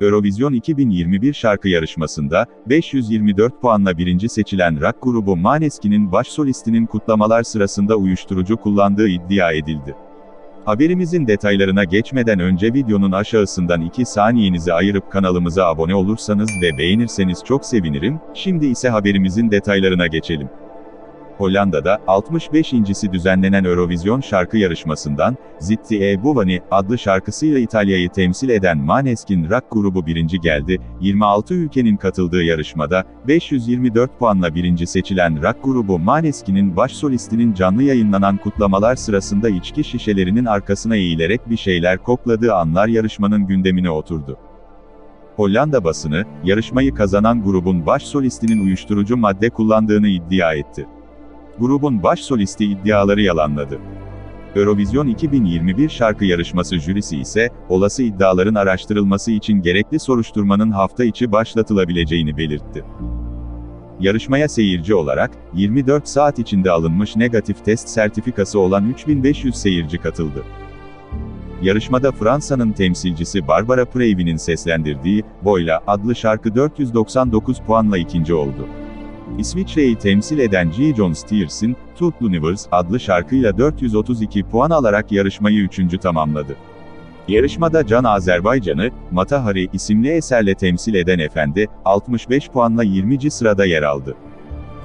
Eurovision 2021 şarkı yarışmasında, 524 puanla birinci seçilen rock grubu Maneskin'in baş solistinin kutlamalar sırasında uyuşturucu kullandığı iddia edildi. Haberimizin detaylarına geçmeden önce videonun aşağısından 2 saniyenizi ayırıp kanalımıza abone olursanız ve beğenirseniz çok sevinirim, şimdi ise haberimizin detaylarına geçelim. Hollanda'da, 65.si düzenlenen Eurovision şarkı yarışmasından, Zitti e Buvani adlı şarkısıyla İtalya'yı temsil eden Maneskin rock grubu birinci geldi. 26 ülkenin katıldığı yarışmada, 524 puanla birinci seçilen rock grubu Maneskin'in baş solistinin canlı yayınlanan kutlamalar sırasında içki şişelerinin arkasına eğilerek bir şeyler kokladığı anlar yarışmanın gündemine oturdu. Hollanda basını, yarışmayı kazanan grubun baş solistinin uyuşturucu madde kullandığını iddia etti. Grubun baş solisti iddiaları yalanladı. Eurovision 2021 şarkı yarışması jürisi ise, olası iddiaların araştırılması için gerekli soruşturmanın hafta içi başlatılabileceğini belirtti. Yarışmaya seyirci olarak, 24 saat içinde alınmış negatif test sertifikası olan 3500 seyirci katıldı. Yarışmada Fransa'nın temsilcisi Barbara Pravi'nin seslendirdiği, Boyla, adlı şarkı 499 puanla ikinci oldu. İsviçre'yi temsil eden G. John Steers'in, Tooth Universe adlı şarkıyla 432 puan alarak yarışmayı üçüncü tamamladı. Yarışmada Can Azerbaycan'ı, Matahari isimli eserle temsil eden Efendi, 65 puanla 20. sırada yer aldı.